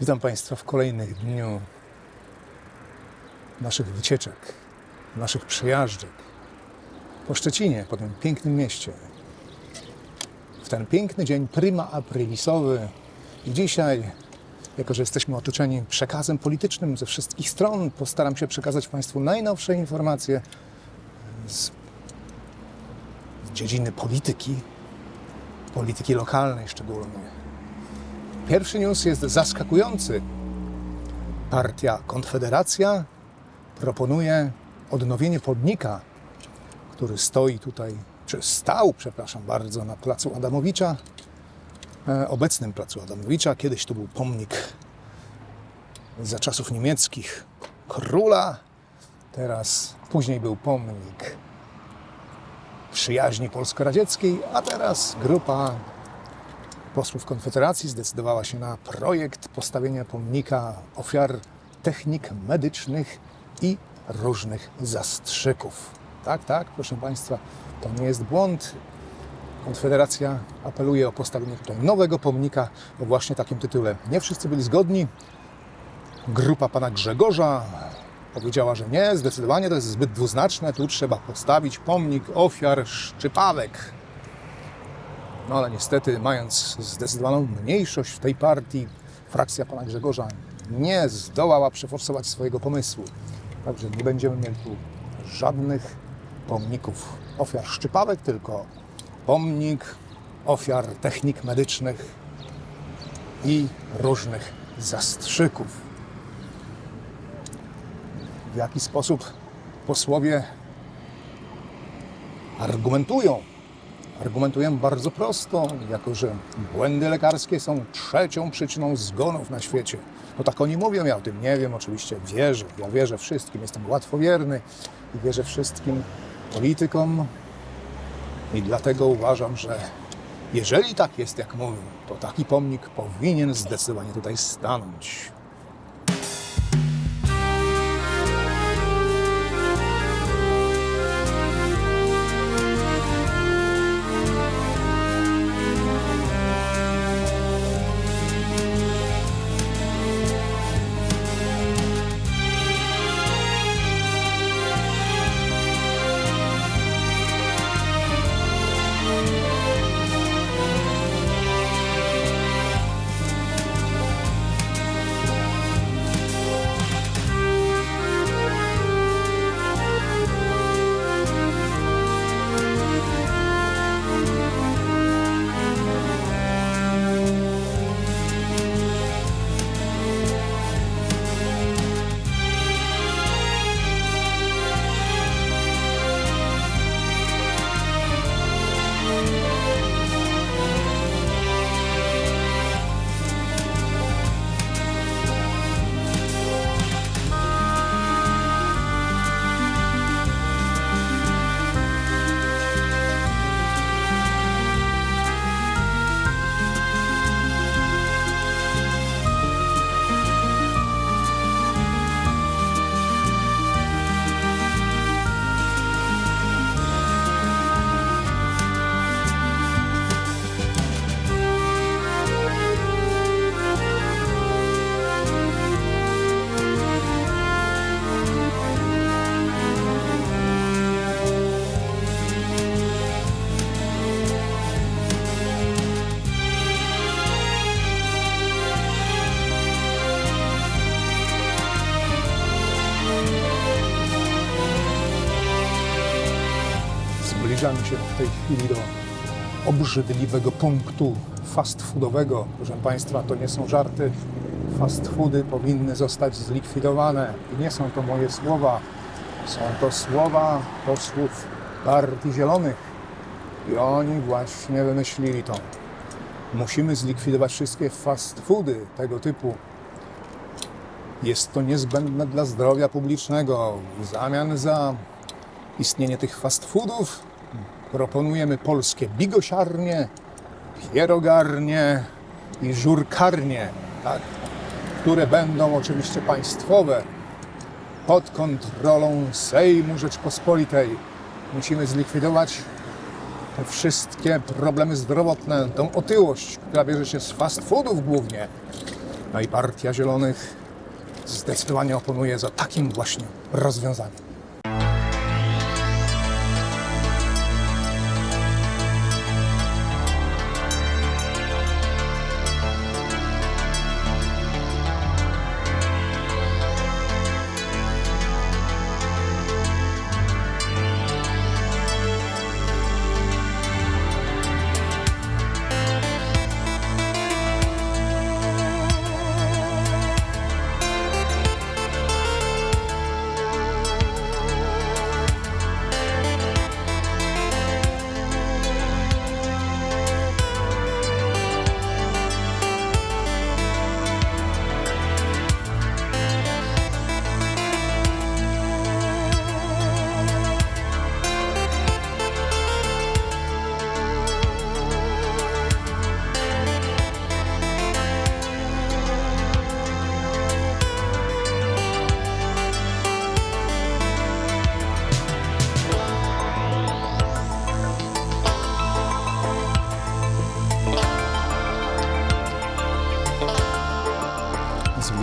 Witam Państwa w kolejnych dniu naszych wycieczek, naszych przejażdżek po Szczecinie, po tym pięknym mieście. W ten piękny dzień prima aprilisowy i dzisiaj, jako że jesteśmy otoczeni przekazem politycznym ze wszystkich stron, postaram się przekazać Państwu najnowsze informacje z, z dziedziny polityki, polityki lokalnej szczególnie. Pierwszy news jest zaskakujący. Partia Konfederacja proponuje odnowienie podnika, który stoi tutaj, czy stał, przepraszam bardzo, na placu Adamowicza, e, obecnym placu Adamowicza. Kiedyś to był pomnik za czasów niemieckich króla, teraz później był pomnik przyjaźni polsko-radzieckiej, a teraz grupa posłów Konfederacji zdecydowała się na projekt postawienia pomnika ofiar technik medycznych i różnych zastrzyków. Tak, tak, proszę Państwa, to nie jest błąd. Konfederacja apeluje o postawienie tutaj nowego pomnika o właśnie takim tytule. Nie wszyscy byli zgodni. Grupa pana Grzegorza powiedziała, że nie, zdecydowanie to jest zbyt dwuznaczne, tu trzeba postawić pomnik ofiar szczypawek. No ale niestety, mając zdecydowaną mniejszość w tej partii, frakcja pana Grzegorza nie zdołała przeforsować swojego pomysłu. Także nie będziemy mieli tu żadnych pomników ofiar szczypawek, tylko pomnik ofiar technik medycznych i różnych zastrzyków. W jaki sposób posłowie argumentują Argumentuję bardzo prosto, jako że błędy lekarskie są trzecią przyczyną zgonów na świecie. No tak oni mówią, ja o tym nie wiem, oczywiście wierzę. Ja wierzę wszystkim, jestem łatwowierny i wierzę wszystkim politykom. I dlatego uważam, że jeżeli tak jest, jak mówią, to taki pomnik powinien zdecydowanie tutaj stanąć. Zbliżamy się w tej chwili do obrzydliwego punktu fast foodowego. Proszę Państwa, to nie są żarty. Fast foody powinny zostać zlikwidowane. I nie są to moje słowa. Są to słowa posłów Partii Zielonych. I oni właśnie wymyślili to. Musimy zlikwidować wszystkie fast foody tego typu. Jest to niezbędne dla zdrowia publicznego. W zamian za istnienie tych fast foodów proponujemy polskie bigosiarnie, pierogarnie i żurkarnie, tak, które będą oczywiście państwowe pod kontrolą Sejmu Rzeczpospolitej. Musimy zlikwidować te wszystkie problemy zdrowotne, tą otyłość, która bierze się z fast foodów głównie. No i Partia Zielonych zdecydowanie oponuje za takim właśnie rozwiązaniem.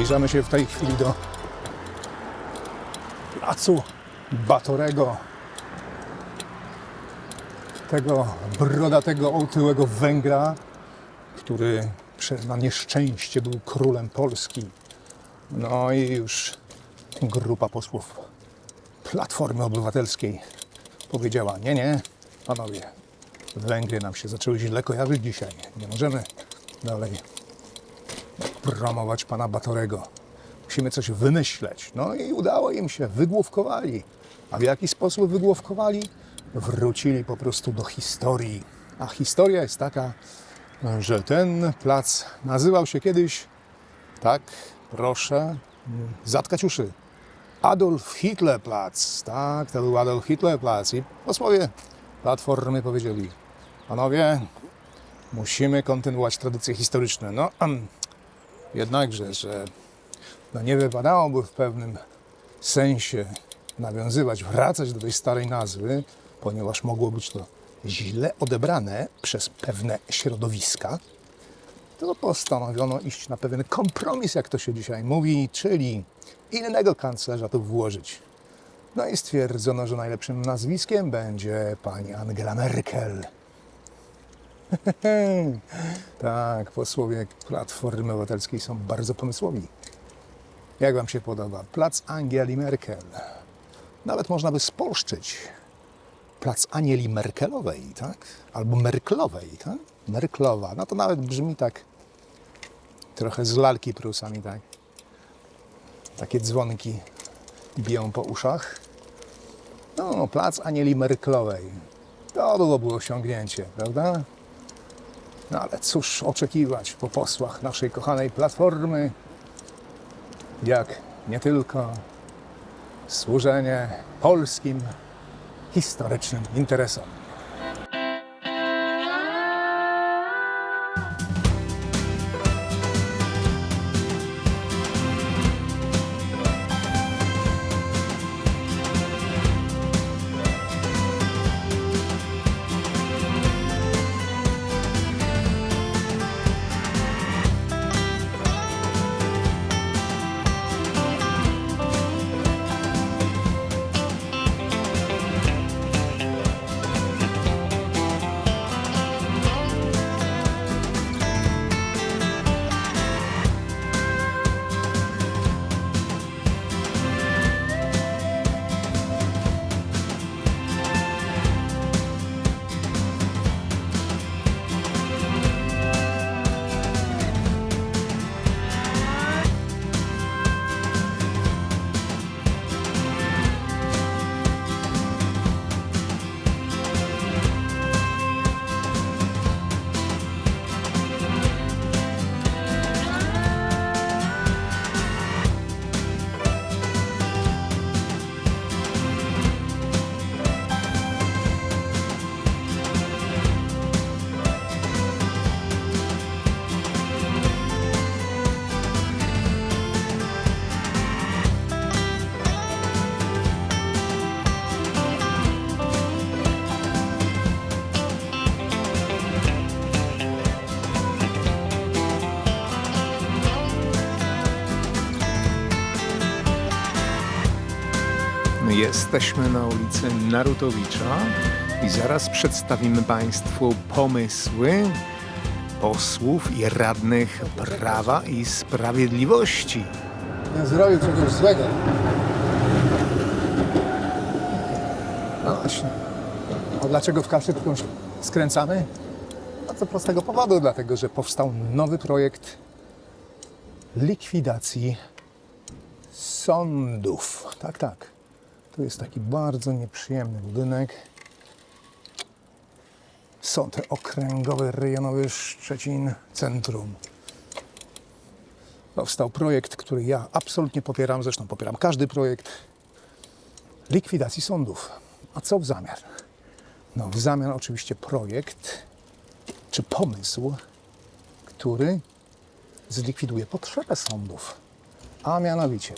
Zbliżamy się w tej chwili do placu Batorego. Tego brodatego, otyłego Węgra, który przez na nieszczęście był królem Polski. No i już grupa posłów Platformy Obywatelskiej powiedziała: Nie, nie, panowie, Węgry nam się zaczęły źle kojarzyć dzisiaj. Nie możemy dalej promować pana Batorego. Musimy coś wymyśleć. No i udało im się, wygłówkowali. A w jaki sposób wygłówkowali? Wrócili po prostu do historii. A historia jest taka, że ten plac nazywał się kiedyś, tak, proszę, zatkać uszy, Adolf Hitler Platz. Tak, to był Adolf Hitler Platz. I posłowie Platformy powiedzieli, panowie, musimy kontynuować tradycje historyczne. No, Jednakże, że no nie wypadałoby w pewnym sensie nawiązywać, wracać do tej starej nazwy, ponieważ mogło być to źle odebrane przez pewne środowiska, to postanowiono iść na pewien kompromis, jak to się dzisiaj mówi, czyli innego kanclerza tu włożyć. No i stwierdzono, że najlepszym nazwiskiem będzie pani Angela Merkel. tak, posłowie Platformy Obywatelskiej są bardzo pomysłowi. Jak Wam się podoba? Plac Angeli Merkel. Nawet można by spolszczyć. Plac Anieli Merkelowej, tak? Albo Merklowej, tak? Merklowa. No to nawet brzmi tak trochę z lalki prusami, tak? Takie dzwonki biją po uszach. No, plac Anieli Merklowej. To byłoby osiągnięcie, prawda? No ale cóż oczekiwać po posłach naszej kochanej Platformy, jak nie tylko służenie polskim historycznym interesom. Jesteśmy na ulicy Narutowicza i zaraz przedstawimy Państwu pomysły posłów i radnych Prawa i Sprawiedliwości. Nie zrobił czegoś złego. No właśnie. A dlaczego w Kaszycką się skręcamy? Bardzo prostego powodu, dlatego że powstał nowy projekt likwidacji sądów. Tak, tak. Tu jest taki bardzo nieprzyjemny budynek. Sąd Okręgowy Rejonowy Szczecin Centrum. Powstał projekt, który ja absolutnie popieram, zresztą popieram każdy projekt likwidacji sądów. A co w zamian? No, w zamian oczywiście projekt czy pomysł, który zlikwiduje potrzebę sądów, a mianowicie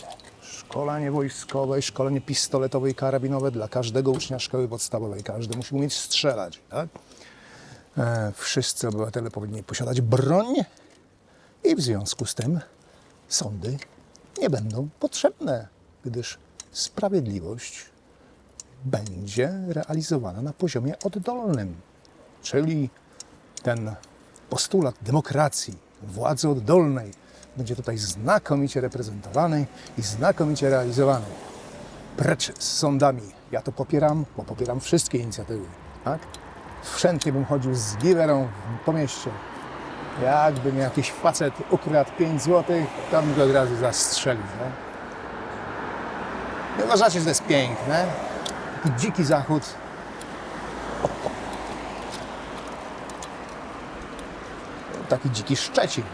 szkolenie wojskowe, szkolenie pistoletowe i karabinowe dla każdego ucznia szkoły podstawowej. Każdy musi umieć strzelać. Tak? E, wszyscy obywatele powinni posiadać broń i w związku z tym sądy nie będą potrzebne, gdyż sprawiedliwość będzie realizowana na poziomie oddolnym, czyli ten postulat demokracji, władzy oddolnej będzie tutaj znakomicie reprezentowany i znakomicie realizowany. Precz z sądami. Ja to popieram, bo popieram wszystkie inicjatywy. Tak? Wszędzie bym chodził z giwerą po mieście. Jakby mnie jakiś facet ukradł 5 zł, to bym go od razu zastrzelił. Nie? Uważacie, że to jest piękne? Taki dziki zachód. Taki dziki Szczecin.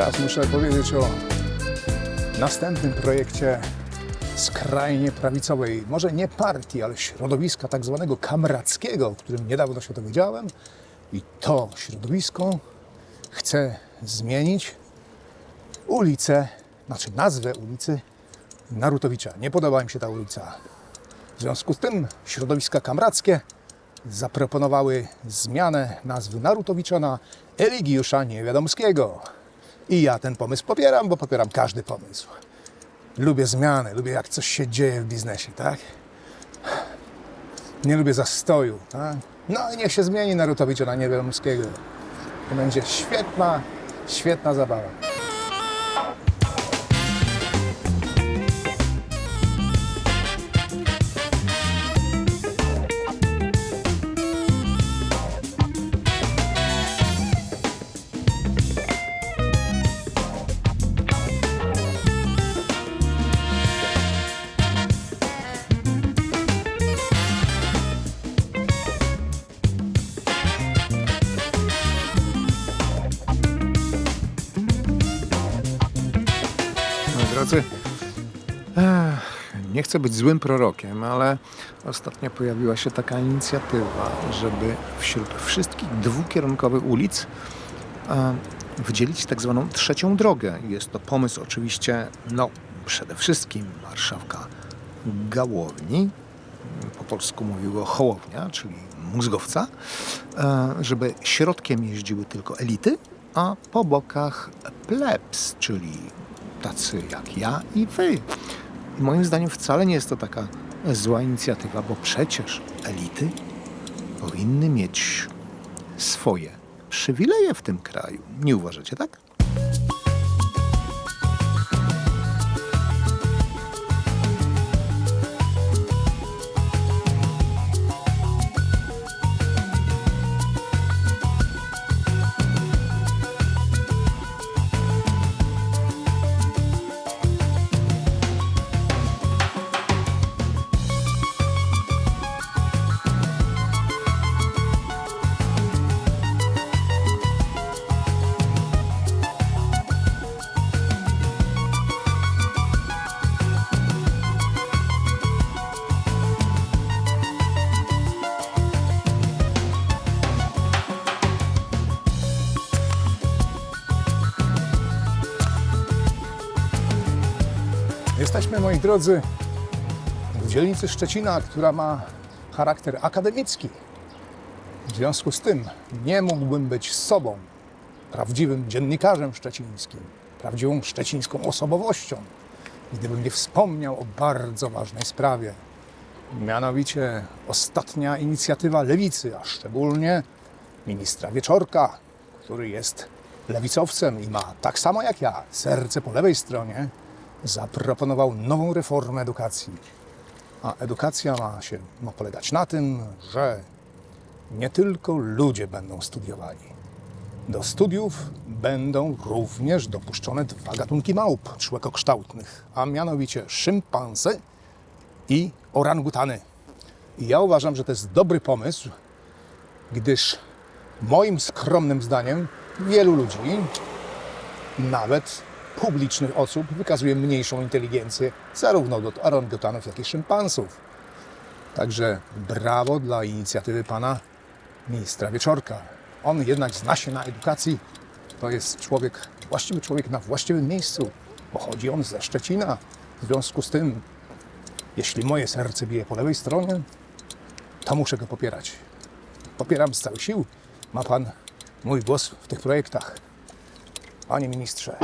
Teraz muszę powiedzieć o następnym projekcie skrajnie prawicowej, może nie partii, ale środowiska tak zwanego kamrackiego, o którym niedawno się dowiedziałem. I to środowisko chce zmienić ulicę, znaczy nazwę ulicy Narutowicza. Nie podoba mi się ta ulica. W związku z tym środowiska kamrackie zaproponowały zmianę nazwy Narutowicza na Eligiusza Niewiadomskiego. I ja ten pomysł popieram, bo popieram każdy pomysł. Lubię zmiany, lubię jak coś się dzieje w biznesie, tak? Nie lubię zastoju, tak? No i niech się zmieni Narutowicza na Niewiadomskiego. To będzie świetna, świetna zabawa. Nie chcę być złym prorokiem, ale ostatnio pojawiła się taka inicjatywa, żeby wśród wszystkich dwukierunkowych ulic e, wydzielić tak zwaną trzecią drogę. Jest to pomysł oczywiście, no przede wszystkim marszałka Gałowni, po polsku mówiło Hołownia, czyli mózgowca, e, żeby środkiem jeździły tylko elity, a po bokach plebs, czyli tacy jak ja i wy. Moim zdaniem wcale nie jest to taka zła inicjatywa, bo przecież elity powinny mieć swoje przywileje w tym kraju. Nie uważacie tak? Moi drodzy, w dzielnicy Szczecina, która ma charakter akademicki. W związku z tym nie mógłbym być sobą, prawdziwym dziennikarzem szczecińskim, prawdziwą szczecińską osobowością, gdybym nie wspomniał o bardzo ważnej sprawie. Mianowicie ostatnia inicjatywa lewicy, a szczególnie ministra Wieczorka, który jest lewicowcem i ma tak samo jak ja serce po lewej stronie, zaproponował nową reformę edukacji. A edukacja ma się ma polegać na tym, że nie tylko ludzie będą studiowali. Do studiów będą również dopuszczone dwa gatunki małp człekokształtnych, a mianowicie szympanse i orangutany. I ja uważam, że to jest dobry pomysł, gdyż moim skromnym zdaniem wielu ludzi, nawet publicznych osób, wykazuje mniejszą inteligencję zarówno do orangutanów, jak i szympansów. Także brawo dla inicjatywy pana ministra Wieczorka. On jednak zna się na edukacji. To jest człowiek, właściwy człowiek na właściwym miejscu. Pochodzi on ze Szczecina. W związku z tym, jeśli moje serce bije po lewej stronie, to muszę go popierać. Popieram z całych sił. Ma pan mój głos w tych projektach. Panie ministrze.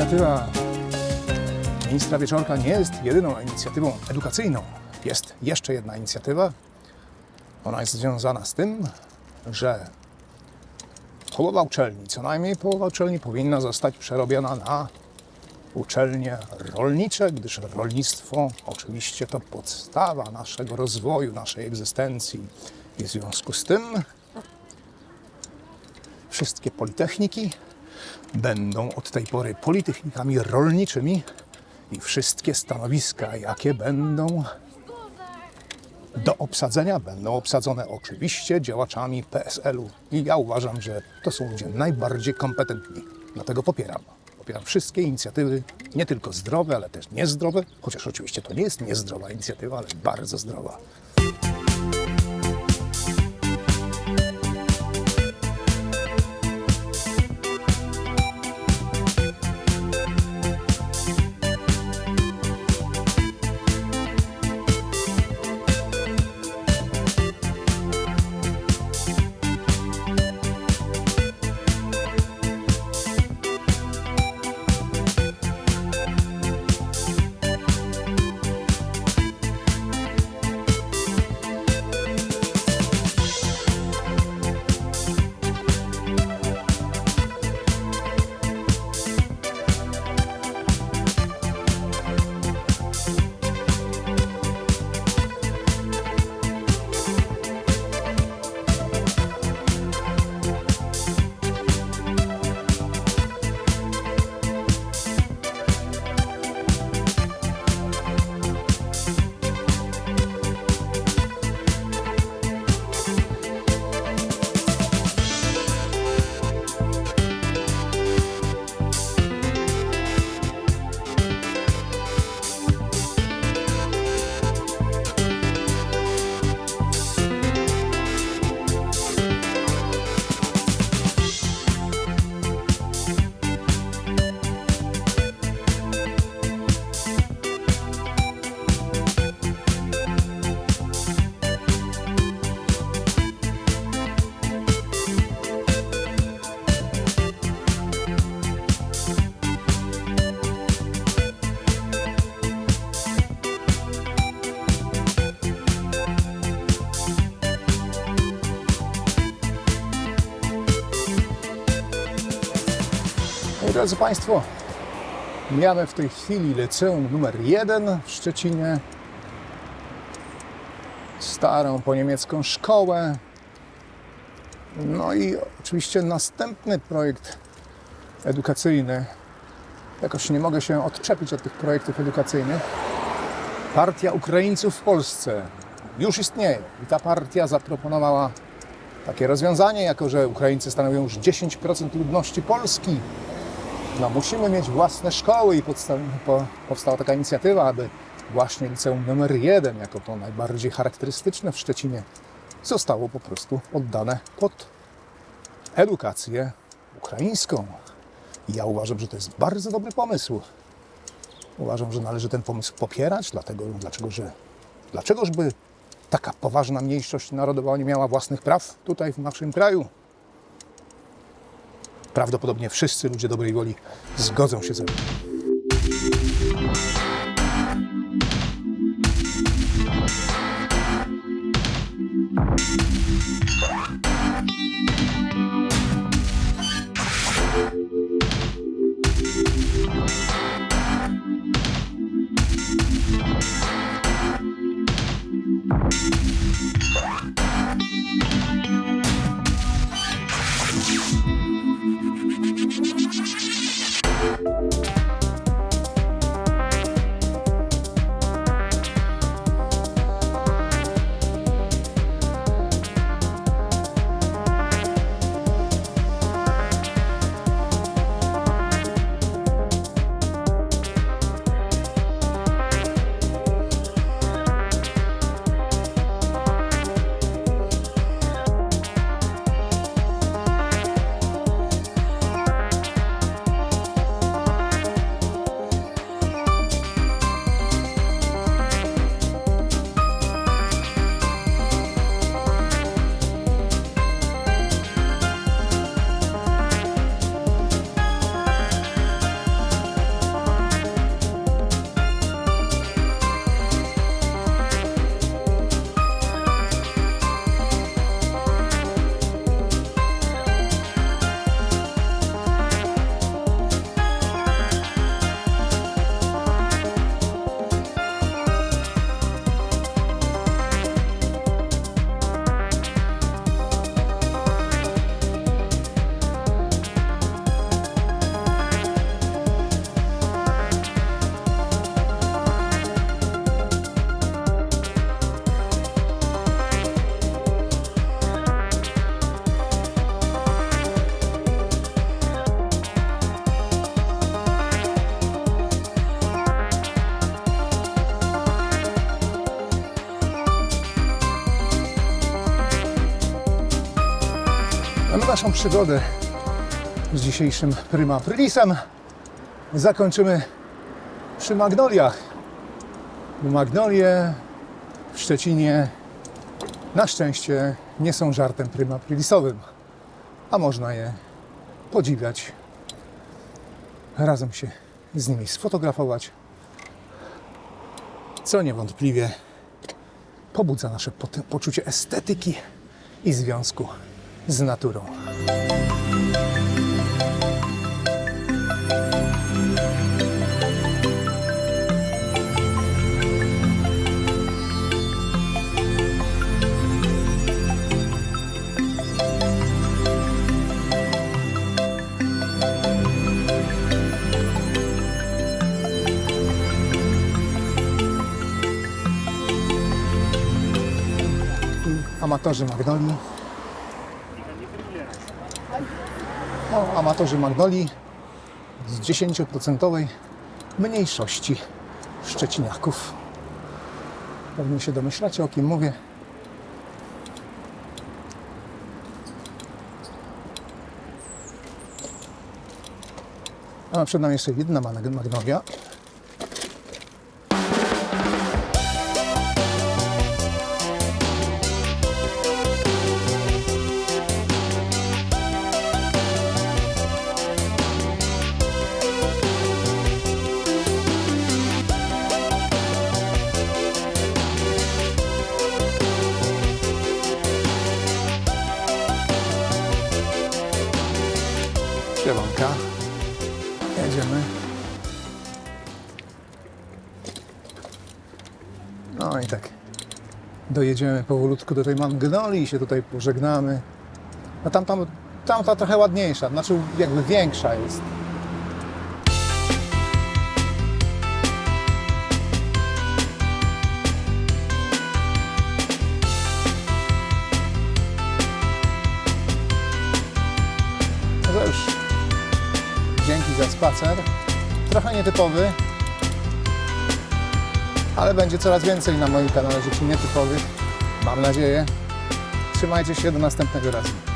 Inicjatywa ministra Wieczorka nie jest jedyną inicjatywą edukacyjną. Jest jeszcze jedna inicjatywa. Ona jest związana z tym, że połowa uczelni, co najmniej połowa uczelni powinna zostać przerobiona na uczelnie rolnicze, gdyż rolnictwo oczywiście to podstawa naszego rozwoju, naszej egzystencji. I w związku z tym wszystkie politechniki będą od tej pory politechnikami rolniczymi i wszystkie stanowiska, jakie będą do obsadzenia, będą obsadzone oczywiście działaczami PSL-u. I ja uważam, że to są ludzie najbardziej kompetentni. Dlatego popieram. Popieram wszystkie inicjatywy, nie tylko zdrowe, ale też niezdrowe, chociaż oczywiście to nie jest niezdrowa inicjatywa, ale bardzo zdrowa. Drodzy Państwo, mamy w tej chwili liceum numer 1 w Szczecinie. Starą po niemiecką szkołę. No i oczywiście następny projekt edukacyjny. Jakoś nie mogę się odczepić od tych projektów edukacyjnych. Partia Ukraińców w Polsce już istnieje. I ta partia zaproponowała takie rozwiązanie, jako że Ukraińcy stanowią już 10% ludności Polski. No, musimy mieć własne szkoły i powstała taka inicjatywa, aby właśnie liceum numer 1, jako to najbardziej charakterystyczne w Szczecinie, zostało po prostu oddane pod edukację ukraińską. I ja uważam, że to jest bardzo dobry pomysł. Uważam, że należy ten pomysł popierać, dlatego, dlaczego, że, dlaczegożby taka poważna mniejszość narodowa nie miała własnych praw tutaj w naszym kraju. Prawdopodobnie wszyscy ludzie dobrej woli zgodzą się ze mną. Przygodę z dzisiejszym Prima Aprilisem zakończymy przy Magnoliach. Magnolie w Szczecinie na szczęście nie są żartem Prima Aprilisowym, a można je podziwiać, razem się z nimi sfotografować, co niewątpliwie pobudza nasze poczucie estetyki i związku z naturą. Amatorzy Magnolii Amatorzy Magnolii z 10% mniejszości szczeciniaków. Pewnie się domyślacie, o kim mówię. A przed nami jeszcze jedna mag- magnolia. Siemanka. Jedziemy. No i tak. Dojedziemy powolutku do tej Magnolii i się tutaj pożegnamy. No tam, tam, tamta trochę ładniejsza, znaczy jakby większa jest. Spacer. Trochę nietypowy, ale będzie coraz więcej na moim kanale rzeczy nietypowych. Mam nadzieję. Trzymajcie się do następnego razu.